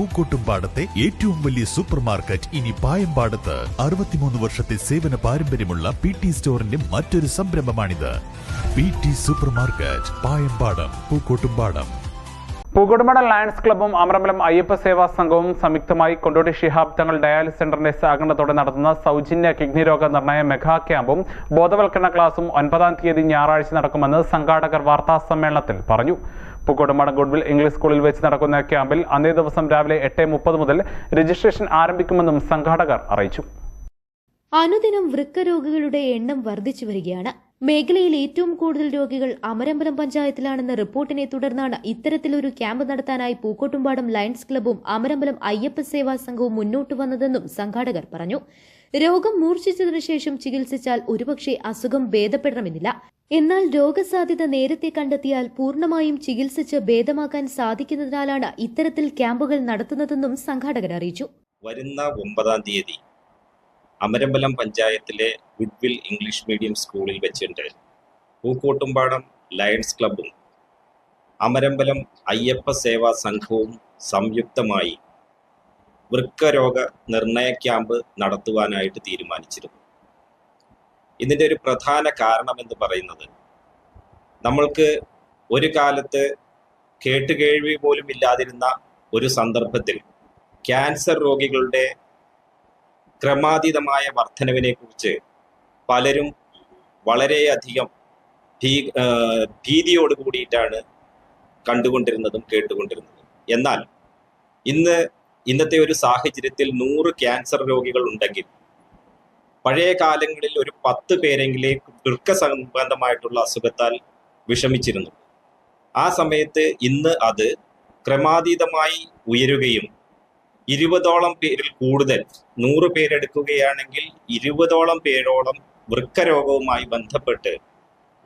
പൂക്കോട്ടുംപാടത്തെ ഏറ്റവും വലിയ super market ഇനി പായമ്പാടത്ത്. അറുപത്തിമൂന്ന് വർഷത്തെ സേവന പാരമ്പര്യമുള്ള പി ടി സ്റ്റോറിന്റെ മറ്റൊരു സംരംഭമാണിത്. P T super market Payambadam Pookkottumpadam. പൂക്കോട്ടുമട Lions ക്ലബ്ബും അമരമ്പലം അയ്യപ്പ സേവാ സംഘവും സംയുക്തമായി കൊണ്ടോടി ശിഹാബ് തങ്ങൾ ഡയാലിസ് സെന്ററിന്റെ സഹകരണത്തോടെ നടത്തുന്ന സൗജന്യ കിഡ്നി രോഗ നിർണയ മെഗാ ക്യാമ്പും ബോധവൽക്കരണ ക്ലാസും ഒൻപതാം തീയതി ഞായറാഴ്ച നടക്കുമെന്ന് സംഘാടകർ വാർത്താ സമ്മേളനത്തിൽ പറഞ്ഞു. പൂക്കോട്ടുമടം ഗുഡ്വിൽ ഇംഗ്ലീഷ് സ്കൂളിൽ വെച്ച് നടക്കുന്ന ക്യാമ്പിൽ അന്നേ ദിവസം രാവിലെ എട്ട് മുപ്പത് മുതൽ രജിസ്ട്രേഷൻ ആരംഭിക്കുമെന്നും സംഘാടകർ അറിയിച്ചു. അനുദിനം വൃക്കരോഗികളുടെ എണ്ണം വർദ്ധിച്ചു വരികയാണ്. മേഖലയിൽ ഏറ്റവും കൂടുതൽ രോഗികൾ അമരമ്പലം പഞ്ചായത്തിലാണെന്ന റിപ്പോർട്ടിനെ തുടർന്നാണ് ഇത്തരത്തിലൊരു ക്യാമ്പ് നടത്താനായി പൂക്കോട്ടുംപാടം ലയൺസ് ക്ലബ്ബും അമരമ്പലം അയ്യപ്പ സേവാ സംഘവും മുന്നോട്ട് വന്നതെന്നും സംഘാടകർ പറഞ്ഞു. രോഗം മൂർച്ഛിച്ചതിനു ശേഷം ചികിത്സിച്ചാൽ ഒരുപക്ഷെ അസുഖം ഭേദപ്പെടണമെന്നില്ല. എന്നാൽ രോഗസാധ്യത നേരത്തെ കണ്ടെത്തിയാൽ പൂർണമായും ചികിത്സിച്ച് ഭേദമാക്കാൻ സാധിക്കുന്നതിനാലാണ് ഇത്തരത്തിൽ ക്യാമ്പുകൾ നടത്തുന്നതെന്നും സംഘാടകർ അറിയിച്ചു. വരുന്ന ഒമ്പതാം തീയതി അമരമ്പലം പഞ്ചായത്തിലെ വിഡ്വിൽ ഇംഗ്ലീഷ് മീഡിയം സ്കൂളിൽ വെച്ചിട്ട് പൂക്കോട്ടുംപാടം ലയൺസ് ക്ലബ്ബും അമരമ്പലം അയ്യപ്പ സേവാ സംഘവും സംയുക്തമായി വൃക്കരോഗ നിർണയ ക്യാമ്പ് നടത്തുവാനായിട്ട് തീരുമാനിച്ചിരുന്നു. ഇതിന്റെ ഒരു പ്രധാന കാരണം എന്ന് പറയുന്നത് നമ്മൾക്ക് ഒരു കാലത്ത് കേട്ടുകേഴ്വി പോലും ഇല്ലാതിരുന്ന ഒരു സന്ദർഭത്തിൽ ക്യാൻസർ രോഗികളുടെ ക്രമാതീതമായ വർധനവിനെ കുറിച്ച് പലരും വളരെയധികം ഭീ ഭീതിയോട് കൂടിയിട്ടാണ് കണ്ടുകൊണ്ടിരുന്നതും കേട്ടുകൊണ്ടിരുന്നതും. എന്നാൽ ഇന്ന് ഇന്നത്തെ ഒരു സാഹചര്യത്തിൽ നൂറ് ക്യാൻസർ രോഗികൾ ഉണ്ടെങ്കിൽ പഴയ കാലങ്ങളിൽ ഒരു പത്ത് പേരെങ്കിലേ വൃക്ക സംബന്ധമായിട്ടുള്ള അസുഖത്താൽ വിഷമിച്ചിരുന്നു. ആ സമയത്ത് ഇന്ന് അത് ക്രമാതീതമായി ഉയരുകയും ഇരുപതോളം പേരിൽ കൂടുതൽ. നൂറ് പേരെടുക്കുകയാണെങ്കിൽ ഇരുപതോളം പേരോളം വൃക്കരോഗവുമായി ബന്ധപ്പെട്ട്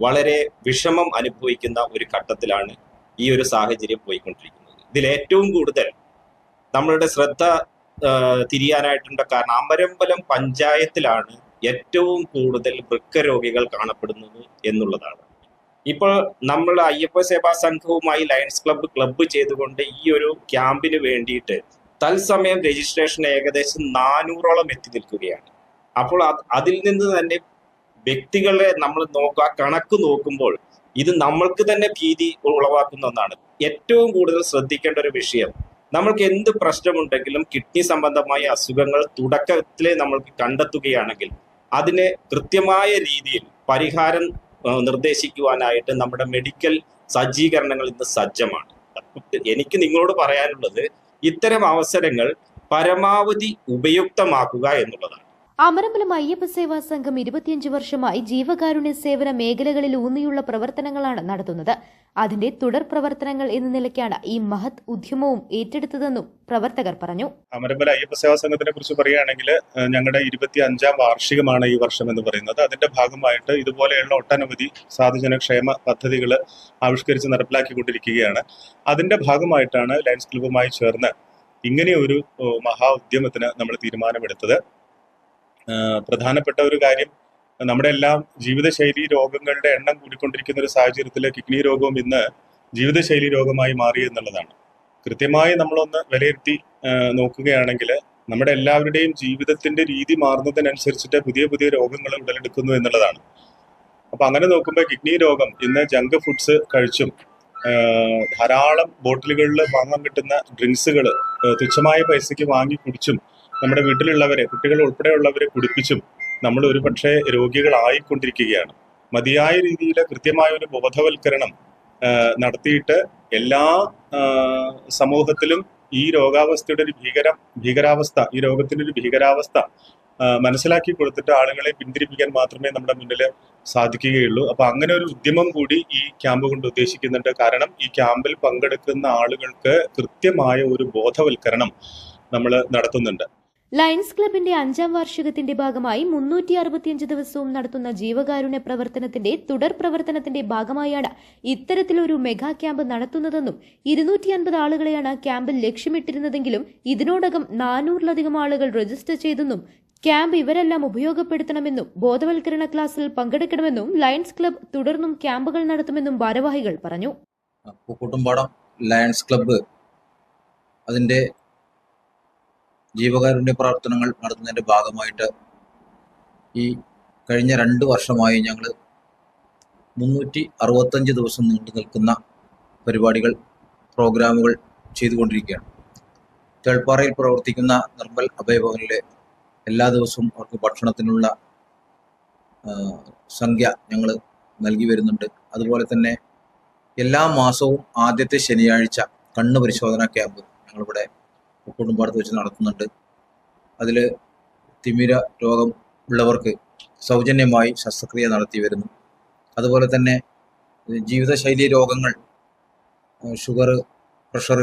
വളരെ വിഷമം അനുഭവിക്കുന്ന ഒരു ഘട്ടത്തിലാണ് ഈ ഒരു സാഹചര്യം പോയിക്കൊണ്ടിരിക്കുന്നത്. ഇതിൽ ഏറ്റവും കൂടുതൽ നമ്മളുടെ ശ്രദ്ധ തിരിയാനായിട്ടുണ്ട്. കാരണം അമരമ്പലം പഞ്ചായത്തിലാണ് ഏറ്റവും കൂടുതൽ വൃക്കരോഗികൾ കാണപ്പെടുന്നത് എന്നുള്ളതാണ്. ഇപ്പോൾ നമ്മൾ അയ്യപ്പ സേവാ സംഘവുമായി ലയൺസ് ക്ലബ്ബ് ക്ലബ്ബ് ചെയ്തുകൊണ്ട് ഈ ഒരു ക്യാമ്പിന് വേണ്ടിയിട്ട് തത്സമയം രജിസ്ട്രേഷൻ ഏകദേശം നാനൂറോളം എത്തി നിൽക്കുകയാണ്. അപ്പോൾ അതിൽ നിന്ന് തന്നെ വ്യക്തികളെ നമ്മൾ നോക്കുക കണക്ക് നോക്കുമ്പോൾ ഇത് നമ്മൾക്ക് തന്നെ ഭീതി ഉളവാക്കുന്ന ഒന്നാണ്. ഏറ്റവും കൂടുതൽ ശ്രദ്ധിക്കേണ്ട ഒരു വിഷയം നമ്മൾക്ക് എന്ത് പ്രശ്നമുണ്ടെങ്കിലും കിഡ്നി സംബന്ധമായ അസുഖങ്ങൾ തുടക്കത്തിലെ നമ്മൾക്ക് കണ്ടെത്തുകയാണെങ്കിൽ അതിനെ കൃത്യമായ രീതിയിൽ പരിഹാരം നിർദ്ദേശിക്കുവാനായിട്ട് നമ്മുടെ മെഡിക്കൽ സജ്ജീകരണങ്ങൾ ഇന്ന് സജ്ജമാണ്. എനിക്ക് നിങ്ങളോട് പറയാനുള്ളത് ഇത്തരം അവസരങ്ങൾ പരമാവധി ഉപയുക്തമാക്കുക എന്നുള്ളതാണ്. അമരമ്പലം അയ്യപ്പ സേവാ സംഘം ഇരുപത്തിയഞ്ച് വർഷമായി ജീവകാരുണ്യ സേവന മേഖലകളിൽ ഊന്നിയുള്ള പ്രവർത്തനങ്ങളാണ് നടത്തുന്നത്. അതിന്റെ തുടർ പ്രവർത്തനങ്ങൾ എന്ന നിലയ്ക്കാണ് ഈ മഹത് ഉദ്യമവും ഏറ്റെടുത്തതെന്നും പ്രവർത്തകർ പറഞ്ഞു. അമരമ്പല അയ്യപ്പ സേവാ സംഘത്തിനെ കുറിച്ച് പറയുകയാണെങ്കിൽ ഞങ്ങളുടെ ഇരുപത്തി അഞ്ചാം വാർഷികമാണ് ഈ വർഷം എന്ന് പറയുന്നത്. അതിന്റെ ഭാഗമായിട്ട് ഇതുപോലെയുള്ള ഒട്ടനവധി സാധുജന ക്ഷേമ പദ്ധതികൾ ആവിഷ്കരിച്ച് നടപ്പിലാക്കിക്കൊണ്ടിരിക്കുകയാണ്. അതിന്റെ ഭാഗമായിട്ടാണ് ലയൺസ് ക്ലബ്ബുമായി ചേർന്ന് ഇങ്ങനെയൊരു മഹാ ഉദ്യമത്തിന് നമ്മൾ തീരുമാനമെടുത്തത്. പ്രധാനപ്പെട്ട ഒരു കാര്യം നമ്മുടെ എല്ലാം ജീവിതശൈലി രോഗങ്ങളുടെ എണ്ണം കൂടിക്കൊണ്ടിരിക്കുന്ന ഒരു സാഹചര്യത്തിൽ കിഡ്നി രോഗവും ഇന്ന് ജീവിതശൈലി രോഗമായി മാറി എന്നുള്ളതാണ്. കൃത്യമായി നമ്മളൊന്ന് വിലയിരുത്തി നോക്കുകയാണെങ്കിൽ നമ്മുടെ എല്ലാവരുടെയും ജീവിതത്തിന്റെ രീതി മാറുന്നതിനനുസരിച്ചിട്ട് പുതിയ പുതിയ രോഗങ്ങൾ ഉടലെടുക്കുന്നു എന്നുള്ളതാണ്. അപ്പൊ അങ്ങനെ നോക്കുമ്പോൾ കിഡ്നി രോഗം ഇന്ന് ജങ്ക് ഫുഡ്സ് കഴിച്ചും ധാരാളം ബോട്ടിലുകളിൽ വാങ്ങാൻ കിട്ടുന്ന ഡ്രിങ്ക്സുകൾ തുച്ഛമായ പൈസയ്ക്ക് വാങ്ങി കുടിച്ചും നമ്മുടെ വീട്ടിലുള്ളവരെ കുട്ടികൾ ഉൾപ്പെടെയുള്ളവരെ കുടിപ്പിച്ചും നമ്മൾ ഒരു പക്ഷേ രോഗികളായിക്കൊണ്ടിരിക്കുകയാണ്. മതിയായ രീതിയിൽ കൃത്യമായ ഒരു ബോധവൽക്കരണം നടത്തിയിട്ട് എല്ലാ സമൂഹത്തിലും ഈ രോഗാവസ്ഥയുടെ ഒരു ഭീകര ഭീകരാവസ്ഥ ഈ രോഗത്തിന്റെ ഒരു ഭീകരാവസ്ഥ മനസ്സിലാക്കി കൊടുത്തിട്ട് ആളുകളെ പിന്തിരിപ്പിക്കാൻ മാത്രമേ നമ്മുടെ മുന്നിൽ സാധിക്കുകയുള്ളൂ. അപ്പൊ അങ്ങനെ ഒരു ഉദ്യമം കൂടി ഈ ക്യാമ്പ് കൊണ്ട് ഉദ്ദേശിക്കുന്നുണ്ട്. കാരണം ഈ ക്യാമ്പിൽ പങ്കെടുക്കുന്ന ആളുകൾക്ക് കൃത്യമായ ഒരു ബോധവൽക്കരണം നമ്മൾ നടത്തുന്നുണ്ട്. ലയൺസ് ക്ലബിന്റെ അഞ്ചാം വാർഷികത്തിന്റെ ഭാഗമായി മുന്നൂറ്റി അറുപത്തിയഞ്ച് ദിവസവും നടത്തുന്ന ജീവകാരുണ്യ പ്രവർത്തനത്തിന്റെ തുടർ പ്രവർത്തനത്തിന്റെ ഭാഗമായാണ് ഇത്തരത്തിലൊരു മെഗാ ക്യാമ്പ് നടത്തുന്നതെന്നും ഇരുന്നൂറ്റി അൻപത് ആളുകളെയാണ് ക്യാമ്പിൽ ലക്ഷ്യമിട്ടിരുന്നതെങ്കിലും ഇതിനോടകം നാനൂറിലധികം ആളുകൾ രജിസ്റ്റർ ചെയ്തെന്നും ക്യാമ്പ് ഇവരെല്ലാം ഉപയോഗപ്പെടുത്തണമെന്നും ബോധവൽക്കരണ ക്ലാസ്സിൽ പങ്കെടുക്കണമെന്നും ലയൺസ് ക്ലബ് തുടർന്നും ക്യാമ്പുകൾ നടത്തുമെന്നും ഭാരവാഹികൾ പറഞ്ഞു. ലയൺസ് ക്ലബ്ബ് അതിന്റെ ജീവകാരുണ്യ പ്രവർത്തനങ്ങൾ നടത്തുന്നതിന്റെ ഭാഗമായിട്ട് ഈ കഴിഞ്ഞ രണ്ട് വർഷമായി ഞങ്ങൾ മുന്നൂറ്റി അറുപത്തഞ്ച് ദിവസം നീണ്ടു നിൽക്കുന്ന പരിപാടികൾ പ്രോഗ്രാമുകൾ ചെയ്തുകൊണ്ടിരിക്കുകയാണ്. തേൾപ്പാറയിൽ പ്രവർത്തിക്കുന്ന നിർമ്മൽ അഭയഭവനിലെ എല്ലാ ദിവസവും അവർക്ക് ഭക്ഷണത്തിനുള്ള സംഖ്യ ഞങ്ങൾ നൽകി വരുന്നുണ്ട്. അതുപോലെ തന്നെ എല്ലാ മാസവും ആദ്യത്തെ ശനിയാഴ്ച കണ്ണ് പരിശോധന ക്യാമ്പ് ഞങ്ങളിവിടെ കുടുംബാടത്ത് വെച്ച് നടത്തുന്നുണ്ട്. അതിൽ തിമിര രോഗം ഉള്ളവർക്ക് സൗജന്യമായി ശസ്ത്രക്രിയ നടത്തി വരുന്നു. അതുപോലെ തന്നെ ജീവിതശൈലി രോഗങ്ങൾ ഷുഗർ പ്രഷർ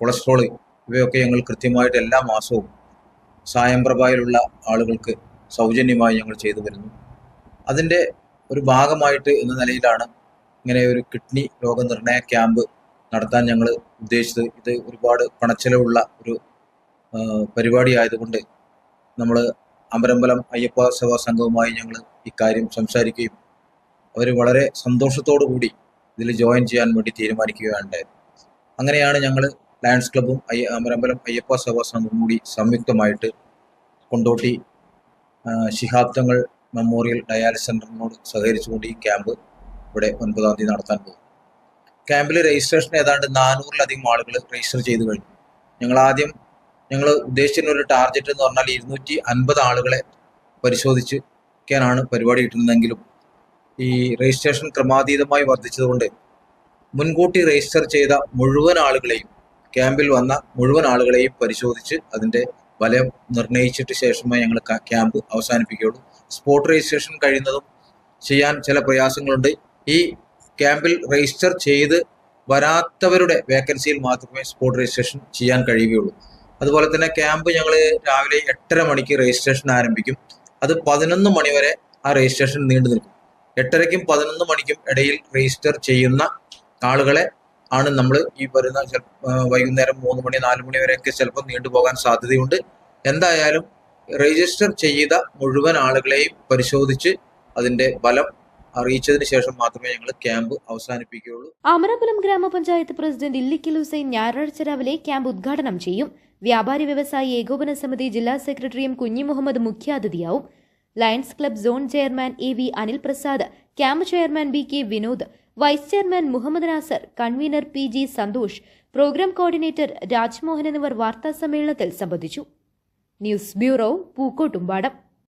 കൊളസ്ട്രോൾ ഇവയൊക്കെ ഞങ്ങൾ കൃത്യമായിട്ട് എല്ലാ മാസവും സായംപ്രഭയിലുള്ള ആളുകൾക്ക് സൗജന്യമായി ഞങ്ങൾ ചെയ്തു വരുന്നു. അതിന്റെ ഒരു ഭാഗമായിട്ട് എന്ന നിലയിലാണ് ഇങ്ങനെ ഒരു കിഡ്നി രോഗനിർണയ ക്യാമ്പ് നടത്താൻ ഞങ്ങൾ ഉദ്ദേശിച്ചത്. ഇത് ഒരുപാട് പണച്ചെലവുള്ള ഒരു പരിപാടി ആയതുകൊണ്ട് നമ്മൾ അമ്പരമ്പലം അയ്യപ്പ സേവാ സംഘവുമായി ഞങ്ങൾ ഇക്കാര്യം സംസാരിക്കുകയും അവർ വളരെ സന്തോഷത്തോടു കൂടി ഇതിൽ ജോയിൻ ചെയ്യാൻ വേണ്ടി തീരുമാനിക്കുകയുണ്ടായത് അങ്ങനെയാണ് ഞങ്ങൾ ലയൺസ് ക്ലബ്ബും അയ്യ അമരമ്പലം അയ്യപ്പ സേവാ സംഘവും കൂടി സംയുക്തമായിട്ട് കൊണ്ടോട്ടി ശിഹാബ്ദങ്ങൾ മെമ്മോറിയൽ ഡയാലിസ് സെന്ററിനോട് സഹകരിച്ചുകൊണ്ട് ഈ ക്യാമ്പ് ഇവിടെ ഒൻപതാം തീയതി നടത്താൻ പോകും ക്യാമ്പിൽ രജിസ്ട്രേഷൻ ഏതാണ്ട് നാനൂറിലധികം ആളുകൾ രജിസ്റ്റർ ചെയ്തു കഴിഞ്ഞു. ഞങ്ങൾ ആദ്യം ഞങ്ങൾ ഉദ്ദേശിച്ചിരുന്ന ഒരു ടാർഗറ്റ് എന്ന് പറഞ്ഞാൽ ഇരുന്നൂറ്റി അൻപത് ആളുകളെ പരിശോധിക്കാനാണ് പരിപാടി കിട്ടുന്നതെങ്കിലും ഈ രജിസ്ട്രേഷൻ ക്രമാതീതമായി വർദ്ധിച്ചതുകൊണ്ട് മുൻകൂട്ടി രജിസ്റ്റർ ചെയ്ത മുഴുവൻ ആളുകളെയും ക്യാമ്പിൽ വന്ന മുഴുവൻ ആളുകളെയും പരിശോധിച്ച് അതിന്റെ ഫലം നിർണയിച്ചിട്ട് ശേഷമേ ഞങ്ങൾ ക്യാമ്പ് അവസാനിപ്പിക്കുകയുള്ളൂ. സ്പോട്ട് രജിസ്ട്രേഷൻ കഴിയുന്നതും ചെയ്യാൻ ചില പ്രയാസങ്ങളുണ്ട്. ഈ ക്യാമ്പിൽ രജിസ്റ്റർ ചെയ്ത് വരാത്തവരുടെ വേക്കൻസിയിൽ മാത്രമേ സ്പോട്ട് രജിസ്ട്രേഷൻ ചെയ്യാൻ കഴിയുകയുള്ളൂ. അതുപോലെ തന്നെ ക്യാമ്പ് ഞങ്ങൾ രാവിലെ എട്ടര മണിക്ക് രജിസ്ട്രേഷൻ ആരംഭിക്കും. അത് പതിനൊന്ന് മണി വരെ ആ രജിസ്ട്രേഷൻ നീണ്ടു നിൽക്കും. എട്ടരയ്ക്കും പതിനൊന്ന് മണിക്കും ഇടയിൽ രജിസ്റ്റർ ചെയ്യുന്ന ആളുകളെ ആണ് നമ്മൾ ഈ വരുന്ന വൈകുന്നേരം മൂന്ന് മണി നാല് മണി വരെയൊക്കെ ചിലപ്പോൾ നീണ്ടുപോകാൻ സാധ്യതയുണ്ട്. എന്തായാലും രജിസ്റ്റർ ചെയ്ത മുഴുവൻ ആളുകളെയും പരിശോധിച്ച് അതിന്റെ ഫലം അറിയിച്ചതിന് ശേഷം മാത്രമേ ഞങ്ങൾ ക്യാമ്പ് അവസാനിപ്പിക്കുകയുള്ളൂ. അമരപുരം ഗ്രാമപഞ്ചായത്ത് പ്രസിഡന്റ് ഇല്ലിക്കൽ ഹുസൈൻ ഞായറാഴ്ച രാവിലെ ക്യാമ്പ് ഉദ്ഘാടനം ചെയ്യും. വ്യാപാരി വ്യവസായി ഏകോപന സമിതി ജില്ലാ സെക്രട്ടറിയും Kunhi Muhammad മുഖ്യാതിഥിയാവും. Lions club zone chairman A V Anil Prasad camp chairman B K Vinod vice chairman Muhammad Nasar convener P G Santhosh programme coordinator Rajmohan എന്നിവർ വാർത്താ സമ്മേളനത്തിൽ സംബന്ധിച്ചു. News bureau Pookkottumpadam.